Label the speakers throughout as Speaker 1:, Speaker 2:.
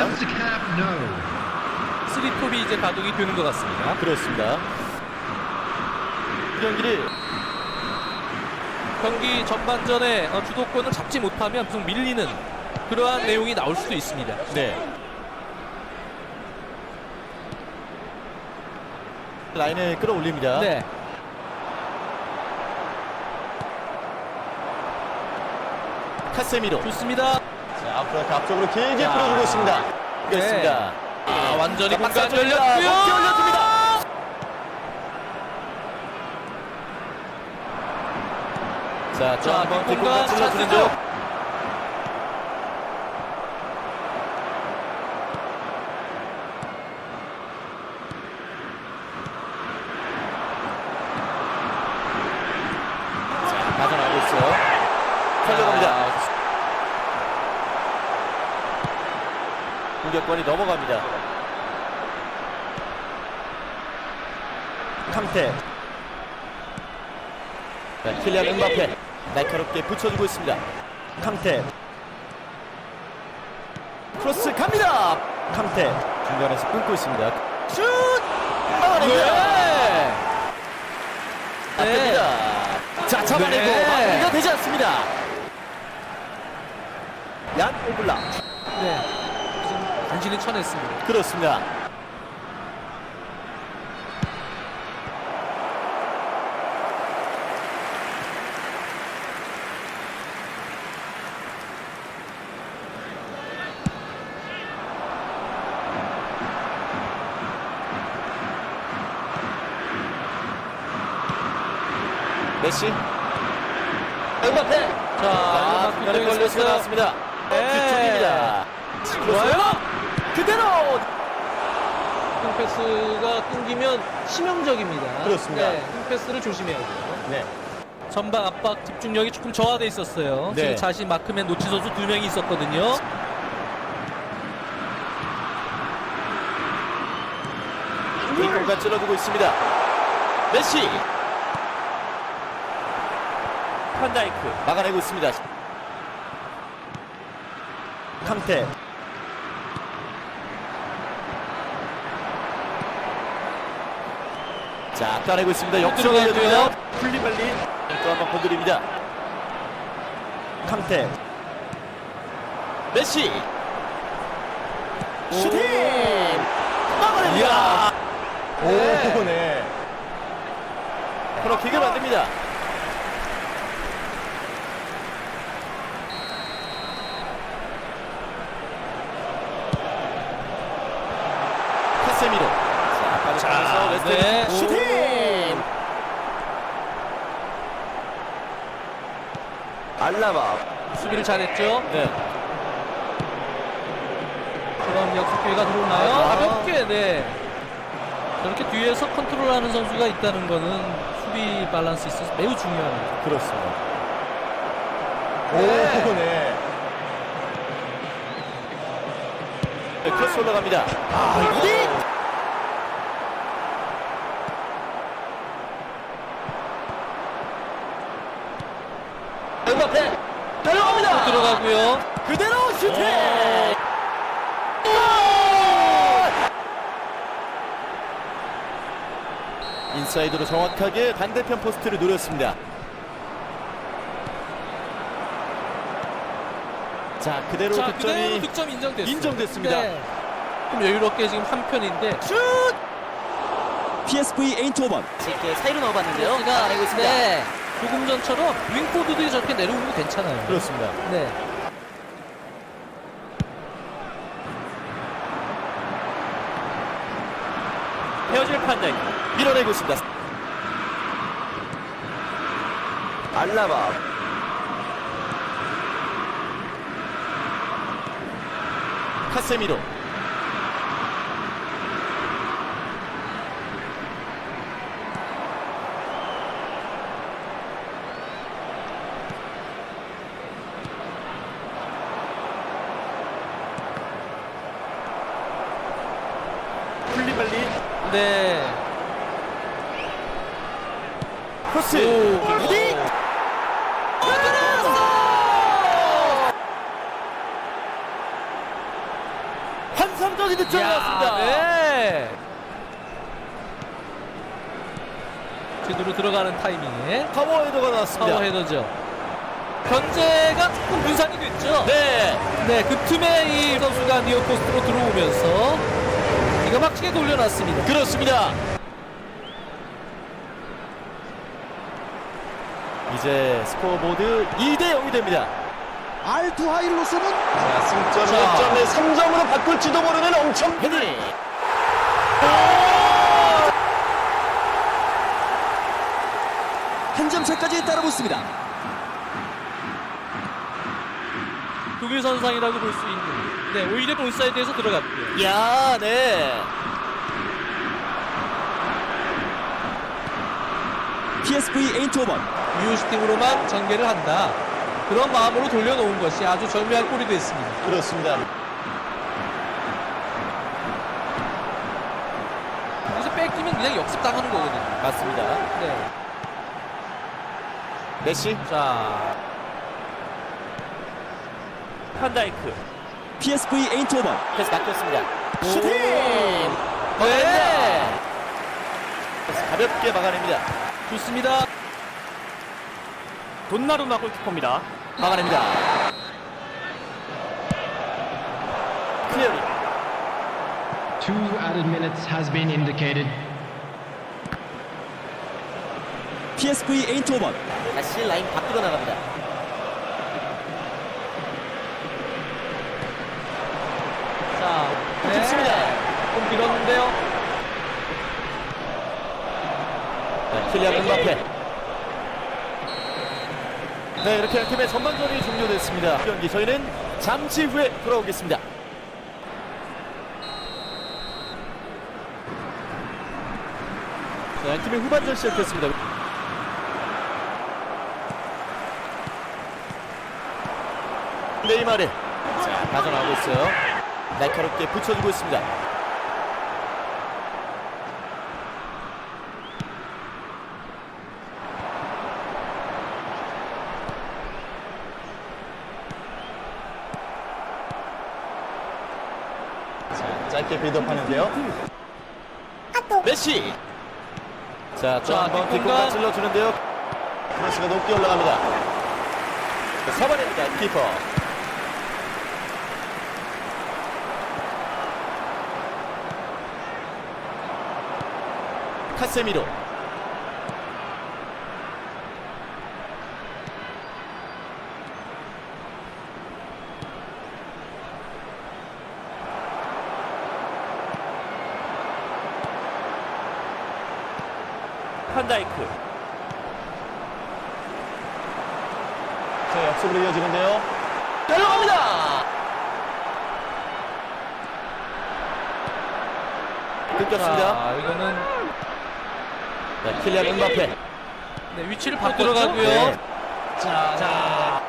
Speaker 1: no.
Speaker 2: 쓰리톱이 이제 가동이 되는 것 같습니다.
Speaker 3: 그렇습니다. 이 경기를
Speaker 2: 경기 전반전에 어, 주도권을 잡지 못하면 계속 밀리는 그러한 내용이 나올 수도 있습니다.
Speaker 3: 네. 라인을 끌어올립니다.
Speaker 2: 네.
Speaker 3: 카세미로.
Speaker 2: 좋습니다.
Speaker 3: 자, 앞으로 앞쪽으로 길게
Speaker 2: 야.
Speaker 3: 풀어주고 있습니다. 그렇습니다.
Speaker 2: 아, 완전히
Speaker 3: 자,
Speaker 2: 공간. 열렸고요.
Speaker 3: 높게 올려줍니다. 자, 또
Speaker 2: 자,
Speaker 3: 한번
Speaker 2: 뒷공간
Speaker 3: 찔러주는
Speaker 2: 찬스죠.
Speaker 3: 중. 자, 빠져나가고 있어요. 살려갑니다. 공격권이 넘어갑니다. 캉테. 자, 킬리안 음바페. 날카롭게 붙여주고 있습니다. 캉테. 크로스 갑니다. 캉테. 중간에서 끊고 있습니다. 슛! 막아냅니다.
Speaker 2: 네.
Speaker 3: 안 됩니다. 자, 잡아내고
Speaker 2: 네.
Speaker 3: 마무리가 되지 않습니다. 얀 오블라.
Speaker 2: 네. 좀 간신히 쳐냈습니다.
Speaker 3: 그렇습니다. 메시 음바페
Speaker 2: 자,
Speaker 3: 자,
Speaker 2: 음악
Speaker 3: 중간에
Speaker 2: 굴뚝이
Speaker 3: 걸려서
Speaker 2: 있었어요.
Speaker 3: 나왔습니다.
Speaker 2: 네.
Speaker 3: 뒤쪽입니다.
Speaker 2: 좋아요.
Speaker 3: 그대로
Speaker 2: 큰 패스가 끊기면 치명적입니다.
Speaker 3: 그렇습니다.
Speaker 2: 네, 큰 패스를 조심해야 돼요.
Speaker 3: 네.
Speaker 2: 전방 압박 집중력이 조금 저하돼 있었어요.
Speaker 3: 네.
Speaker 2: 지금 자신 마크맨 노치 선수 두 명이 있었거든요.
Speaker 3: 뒷공간 찔러주고 있습니다. 메시 판다이크 막아내고 있습니다. 캉테 자 따내고 있습니다.
Speaker 2: 들어가고요.
Speaker 3: 걸려주면 풀리발리 또 한번 건드립니다. 캉테 메시 슈팅 막아냅니다. 오, 네. 코너킥을 만듭니다. 카세미로. 자, 웨스트
Speaker 2: 네.
Speaker 3: 슈팅! 알라바.
Speaker 2: 수비를 잘했죠.
Speaker 3: 네.
Speaker 2: 그럼 역습 기회가 들어오나요?
Speaker 3: 아.
Speaker 2: 가볍게, 네. 저렇게 뒤에서 컨트롤하는 선수가 있다는 거는 수비 밸런스 있어서 매우 중요합니다.
Speaker 3: 그렇습니다.
Speaker 2: 네.
Speaker 3: 오, 네. 네, 크로스 올라갑니다. 아, 이게 음바페 달려갑니다.
Speaker 2: 들어가고요.
Speaker 3: 그대로 슈팅!
Speaker 2: 오.
Speaker 3: 골! 인사이드로 정확하게 반대편 포스트를 노렸습니다. 자, 그대로
Speaker 2: 자, 그대로
Speaker 3: 득점이
Speaker 2: 득점 인정됐어요.
Speaker 3: 인정됐습니다.
Speaker 2: 네. 좀 여유롭게 지금 한 편인데
Speaker 3: 슛!
Speaker 4: PSV 에인트호번
Speaker 3: 이렇게 사이로 넣어봤는데요.
Speaker 2: 제가
Speaker 3: 알고 있습니다.
Speaker 2: 네. 조금 전처럼 윙포드들이 저렇게 내려오면 괜찮아요.
Speaker 3: 그렇습니다.
Speaker 2: 네.
Speaker 3: 헤어질 판단 밀어내고 있습니다. 알라바 카세미로 풀리발리
Speaker 2: 네.
Speaker 3: 크로스? 환상적인 득점이
Speaker 2: 야,
Speaker 3: 나왔습니다.
Speaker 2: 네. 제대로 들어가는 타이밍에
Speaker 3: 파워 헤더가 나왔습니다.
Speaker 2: 파워 헤더죠. 견제가 조금 분산이 됐죠.
Speaker 3: 네.
Speaker 2: 네, 그 틈에 이 선수가 니어 포스트로 들어오면서 기가 막히게 돌려놨습니다.
Speaker 3: 그렇습니다. 이제 스코어보드 2대 0이 됩니다.
Speaker 1: 알투하일로서는
Speaker 3: 자, 승점
Speaker 2: 자.
Speaker 3: 1점에 3점으로 바꿀지도 모르는 엄청 헤딩.
Speaker 1: 한점 차까지 따라붙습니다.
Speaker 2: 독일 선상이라고 볼 수 있는. 네, 오히려 온사이드에서 들어갔고요.
Speaker 3: 야, 네.
Speaker 1: PSV 에인트호번
Speaker 2: 유효슈팅으로만 전개를 한다. 그런 마음으로 돌려놓은 것이 아주 절묘한 골이 됐습니다.
Speaker 3: 그렇습니다.
Speaker 2: 여기서 뺏기면 그냥 역습당하는 거거든요.
Speaker 3: 맞습니다.
Speaker 2: 네.
Speaker 3: 메시,
Speaker 2: 자,
Speaker 3: 판다이크.
Speaker 1: PSV 에인트호번
Speaker 3: 패스 바뀌었습니다. 슈팅!
Speaker 2: 네.
Speaker 3: 네. 가볍게 막아냅니다.
Speaker 2: 좋습니다.
Speaker 3: 돈나루마 골키퍼입니다. 막아냅니다. 클리어링.
Speaker 4: Two added minutes has been indicated.
Speaker 1: PSV 에인트호번
Speaker 3: 다시 라인 밖으로 나갑니다.
Speaker 2: 자, 네.
Speaker 3: 좋습니다.
Speaker 2: 좀 길었는데요.
Speaker 3: 네, 킬리안 음바페. 네, 이렇게 팀의 전반전이 종료됐습니다. 경기 저희는 잠시 후에 돌아오겠습니다. 네, 양 팀의 후반전 시작됐습니다. 네이마르. 자, 빠져나오고 있어요. 날카롭게 붙여주고 있습니다. 짧게 빌드업 하는데요. 메시. 자, 또
Speaker 2: 자,
Speaker 3: 한번
Speaker 2: 뒷공간.
Speaker 3: 찔러주는데요. 크로스가 높게 올라갑니다. 자, 서반입니다. 키퍼. 카세미로. 판다이크. 자, 역습으로 이어지는데요. 들어갑니다. 끊겼습니다.
Speaker 2: 자, 이거는
Speaker 3: 자, 킬리안 음바페.
Speaker 2: 네, 위치를 바꿔 들어가고요.
Speaker 3: 네.
Speaker 2: 자, 자,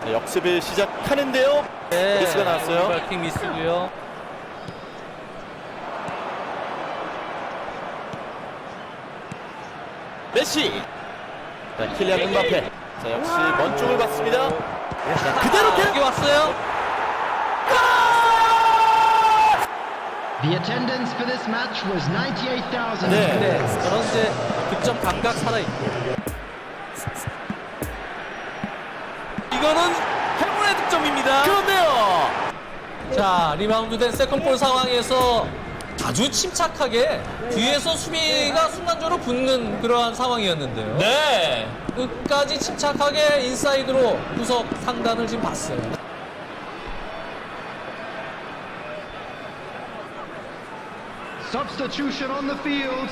Speaker 3: 자, 역습을 시작하는데요.
Speaker 2: 네.
Speaker 3: 미스가 나왔어요.
Speaker 2: 킹 미스고요.
Speaker 3: 메시. 자, 킬리안 음바페. 자, 역시 먼 쪽을 봤습니다. 자, 그대로
Speaker 2: 여기
Speaker 3: 게
Speaker 2: 왔어요.
Speaker 4: The attendance for this match was 98,000.
Speaker 3: 네.
Speaker 2: 네, 저런 이제 득점 감각 살아있고. 이거는 행운의 득점입니다.
Speaker 3: 그런데요.
Speaker 2: 자, 리바운드 된 세컨볼 상황에서 아주 침착하게 뒤에서 수비가 순간적으로 붙는 그러한 상황이었는데요.
Speaker 3: 네.
Speaker 2: 끝까지 침착하게 인사이드로 구석 상단을 지금 봤어요.
Speaker 4: Substitution on the field.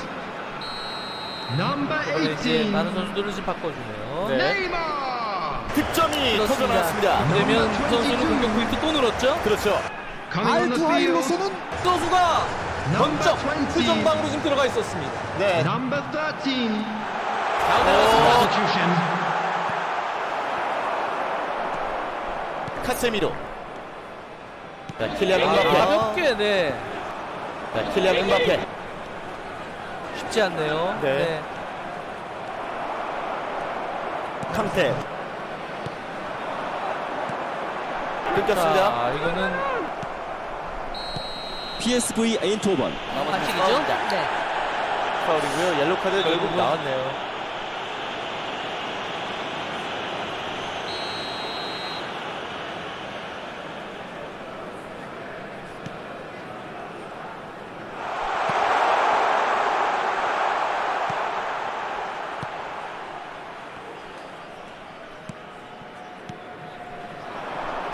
Speaker 4: Number
Speaker 2: 네, 이제
Speaker 4: 18.
Speaker 2: 많은 선수들을 지금 바꿔주네요.
Speaker 3: 네.
Speaker 4: Neymar.
Speaker 3: 득점이 터져. 나왔습니다.
Speaker 2: 그러면 이 선수는 공격 포인트 또 늘었죠?
Speaker 3: 그렇죠.
Speaker 4: Coming on the field.
Speaker 1: 알투하일로서는
Speaker 2: 선수가
Speaker 4: 20.
Speaker 2: 수정방으로 지금 들어가 있었습니다.
Speaker 3: 네.
Speaker 4: Number 13.
Speaker 2: 잘 들어갔습니다.
Speaker 4: Substitution.
Speaker 3: 카세미로. 자, 킬리안
Speaker 2: 아,
Speaker 3: 음바페.
Speaker 2: 가볍게 네
Speaker 3: 자, 킬리안 음바페.
Speaker 2: 쉽지 않네요.
Speaker 3: 네. 캉테. 끊겼습니다.
Speaker 2: 자, 이거는
Speaker 1: PSV 에인트호번,
Speaker 2: 반칙이죠? 네.
Speaker 3: 파울이고요. 옐로 카드 결국
Speaker 2: 결국은-
Speaker 3: 나왔네요.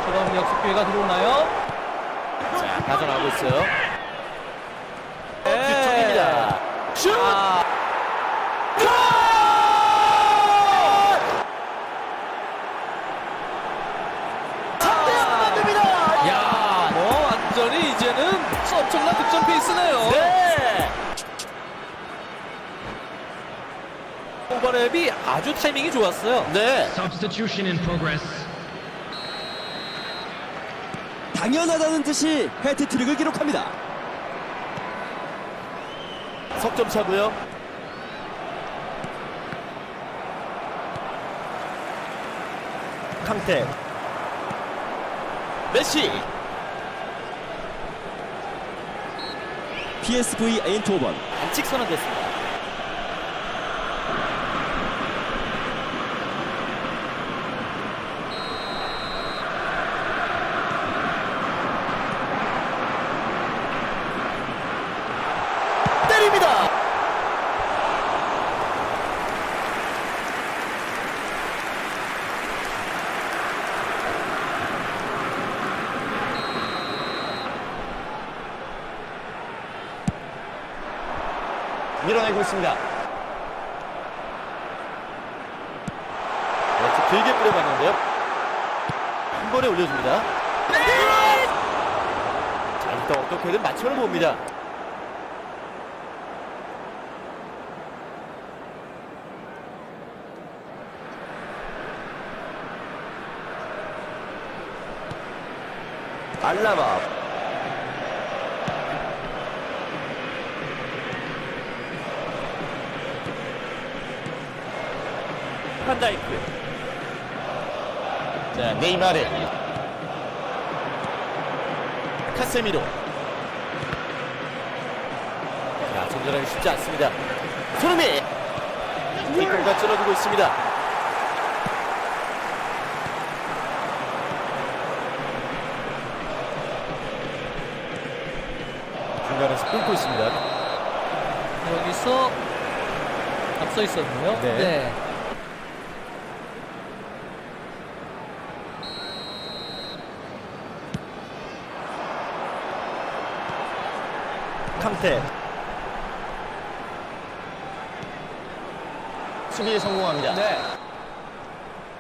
Speaker 2: 그럼 역습 기회가 들어오나요?
Speaker 3: 자, 가져나오고 있어요.
Speaker 2: 네.
Speaker 3: 뒤쪽입니다. 슛!
Speaker 2: 아,
Speaker 3: 만듭니다.
Speaker 2: 야, 뭐 이제는 엄청난 득점 페이스네요.
Speaker 3: 네.
Speaker 2: 오버랩이 아주 타이밍이 좋았어요.
Speaker 3: 네.
Speaker 4: Substitution in progress.
Speaker 1: 당연하다는 듯이 해트트릭을 기록합니다.
Speaker 3: 석점 차고요. 강태. 메시.
Speaker 1: PSV 에인트호번,
Speaker 3: 선언됐습니다. 때립니다. 밀어내고 있습니다. 네, 길게 뿌려봤는데요. 한 번에 올려줍니다. 자, 일단 어떻게든 맞춰는 봅니다. 알라바 판다이크. 자 네이마르. 카세미로. 자 전전하기 쉽지 않습니다. 손흥민! 뒷공간 찔러주고 있습니다. 중간에서 끊고 있습니다.
Speaker 2: 여기서 앞서 있었네요.
Speaker 3: 네. 캉테 수비에 성공합니다.
Speaker 2: 네.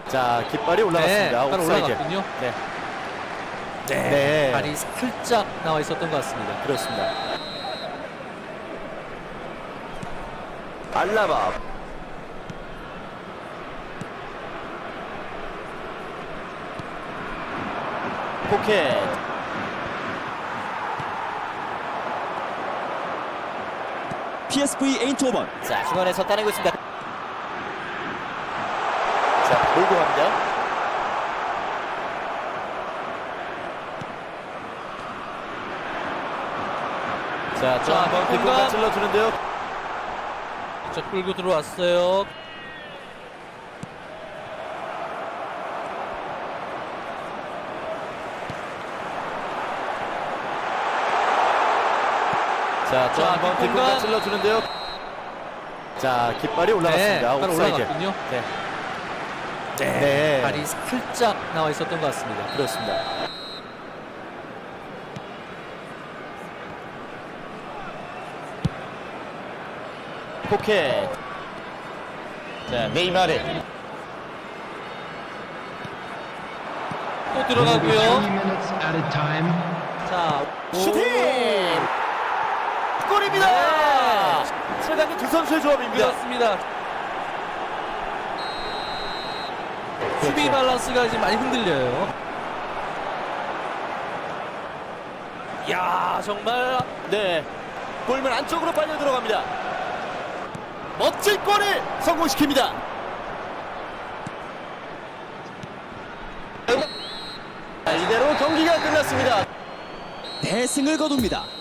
Speaker 3: 자 깃발이 올라갔습니다.
Speaker 2: 네,
Speaker 3: 옵사이드.
Speaker 2: 올라갔군요.
Speaker 3: 네.
Speaker 2: 네.
Speaker 3: 네.
Speaker 2: 발이 살짝 나와 있었던 것 같습니다.
Speaker 3: 그렇습니다. 알라바 포켓
Speaker 1: PSV 에인트호번,
Speaker 3: 자 중간에서 따내고 있습니다. 자 몰고 갑니다. 자, 또
Speaker 2: 자,
Speaker 3: 한번 뒷공간
Speaker 2: 뒷공간.
Speaker 3: 찔러주는데요.
Speaker 2: 자, 끌고 들어왔어요.
Speaker 3: 자, 또
Speaker 2: 자,
Speaker 3: 한번 뒷공간
Speaker 2: 뒷공간.
Speaker 3: 찔러주는데요. 자, 깃발이
Speaker 2: 네,
Speaker 3: 올라갔습니다.
Speaker 2: 발
Speaker 3: 옵사이드.
Speaker 2: 올라갔군요.
Speaker 3: 네. 네.
Speaker 2: 발이 살짝 나와 있었던 것 같습니다.
Speaker 3: 그렇습니다. 포켓. 자, 네이마르.
Speaker 2: 또 들어가고요. 자,
Speaker 3: 슈팅! 골입니다! 최강의 두 선수의 조합입니다.
Speaker 2: 그렇습니다. 수비 밸런스가 지금 많이 흔들려요. 야 정말
Speaker 3: 네. 골문 안쪽으로 빨려 들어갑니다. 멋진 골을 성공시킵니다. 자, 이대로 맞습니다.
Speaker 1: 대승을 거둡니다.